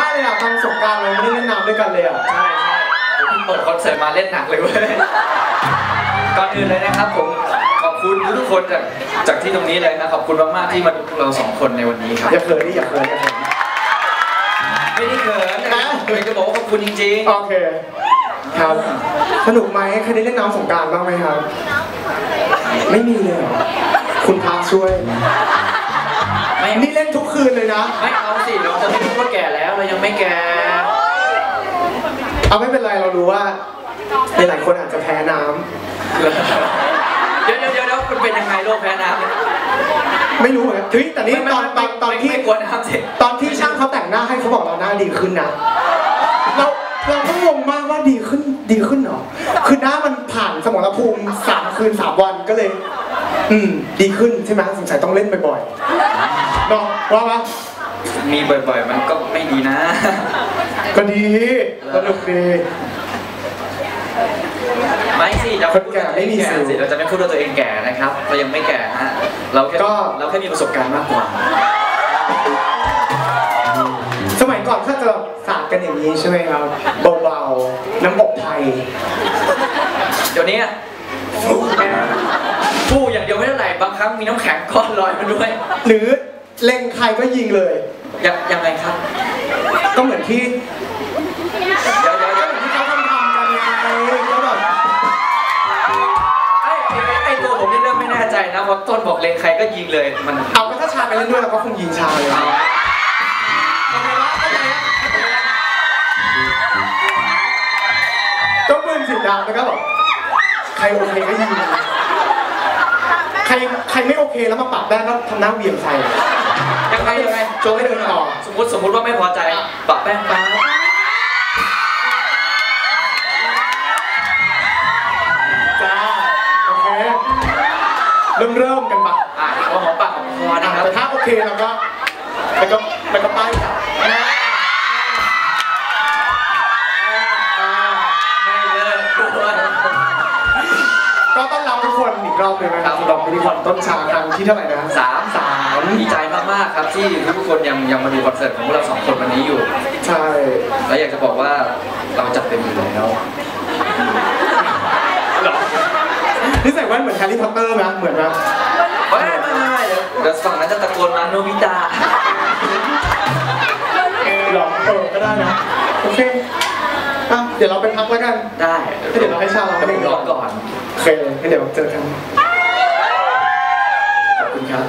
ถึงมากเลยอะตอนสงกรารเราไม่ได้เล่นน้ำด้วยกันเลยอะ ใช่ใช่ผมเพิ่งเปิดคอนเสิร์ตมาเล่นหนักเลยเว้ย ก่อนอื่นเลยนะครับผมขอบคุณทุกๆคนจากจากที่ตรงนี้เลยนะขอบคุณมากๆที่มาดูพวกเราสองคนในวันนี้ครับ อย่าเขินดิอย่าเขินอย่าเขิน ไม่ได้เขินนะอยากจะบอกว่าขอบคุณจริงโอเค ครับ สนุกไหมใครได้เล่นน้ำสงกรารบ้างไหมครับ ไม่มีเลยเหรอคุณพาช่วยๆ ไม่ นี่เล่นทุกคืนเลยนะ ไม่เอาสิเราจะไม่พูดว่าแก่แล้วเรายังไม่แก่เอาไม่เป็นไรเรารู้ว่าหลายๆคนอาจจะแพ้น้ำเดี๋ยวเดี๋ยวเดี๋ยวเดี๋ยวมันเป็นยังไงโรคแพ้น้ำเนี่ยไม่รู้เหมือนกันเฮ้ยแต่นี่ตอนตอนตอนที่ ไม่กลัวน้ำสิตอนที่ช่างเขาแต่งหน้าให้เขาบอกเราหน้าดีขึ้นนะ เราเราก็งงมากว่าดีขึ้นดีขึ้นเหรอ คือหน้ามันผ่านสมรภูมิสามคืนสามวันก็เลย อืม ดีขึ้นใช่ไหมสงสัยต้องเล่นบ่อยๆ เนาะว่าปะมีบ่อยๆ มันก็ไม่ดีนะ ก็ดีสนุกดีไม่สิเราคนแก่ไม่มีสิวสิเราจะไม่พูดว่าตัวเองแก่นะครับ เรายังไม่แก่ฮะเราแค่ก็เราแค่มีประสบการณ์มากกว่า สมัยก่อนก็จะสาดกันอย่างนี้ใช่ไหมครับเบาๆน้ำอบไทยเดี๋ยวนี้อะฟูอย่างเดียวไม่เท่าไหร่บางครั้งมีน้ำแข็งก้อนลอยมาด้วย หรือ เล็งใครก็ยิงเลยยังยังไงครับ ก็เหมือนที่เดี๋ยวเดี๋ยวก็เดี๋ยวเหมือนที่เขาทำทำกันไงก็แบบไอ้ไอ้ไอ้ตัวผมนี่เริ่มไม่แน่ใจนะเพราะต้นบอกเลงใครก็ยิงเลยมันเอาก็ถ้าชาไปเล่นด้วยเราก็คงยิงชาเลยโอเควะเข้าใจนะก็ปืนสีดำแล้วก็แบบใครโอเคก็ยิงใครใครไม่โอเคแล้วมาปรับได้ก็ทำหน้าเหวี่ยงใส่ ยังไงยังไงโชว์ให้ดูหน่อยสมมติสมมติว่าไม่พอใจปะแป้งฟ้าจ้าโอเคเริ่มเริ่มกันปะอะพอหอมปากหอมคอนะครับแต่ถ้าโอเคเราก็แล้วก็แล้วก็ป้ายกลับอ่าไม่เลิกด้วยก็ต้อนรับทุกคนอีกรอบหนึงนะครับสำหรับพิธีกรต้นชาครั้งที่เท่าไหร่นะสามสาม ดีใจมากๆครับที่ทุกคนยังยังมาดูคอนเสิร์ตของพวกเราสองคนวันนี้อยู่ ใช่ และอยากจะบอกว่าเราจัดเต็มอยู่แล้วนี่ใส่แว่นเหมือนแฮร์รี่พอตเตอร์นะเหมือนนะไม่ไม่ไม่ไม่เดี๋ยวเดี๋ยวฝั่งนั้นจะตะโกนมาโนบิตะหรอเออก็ได้นะ โอเคอะเดี๋ยวเราไปพักแล้วกัน ได้เดี๋ยวเราให้ชาร้องเดี๋ยวผมร้องก่อน โอเคงั้นเดี๋ยวเจอกันขอบคุณครับ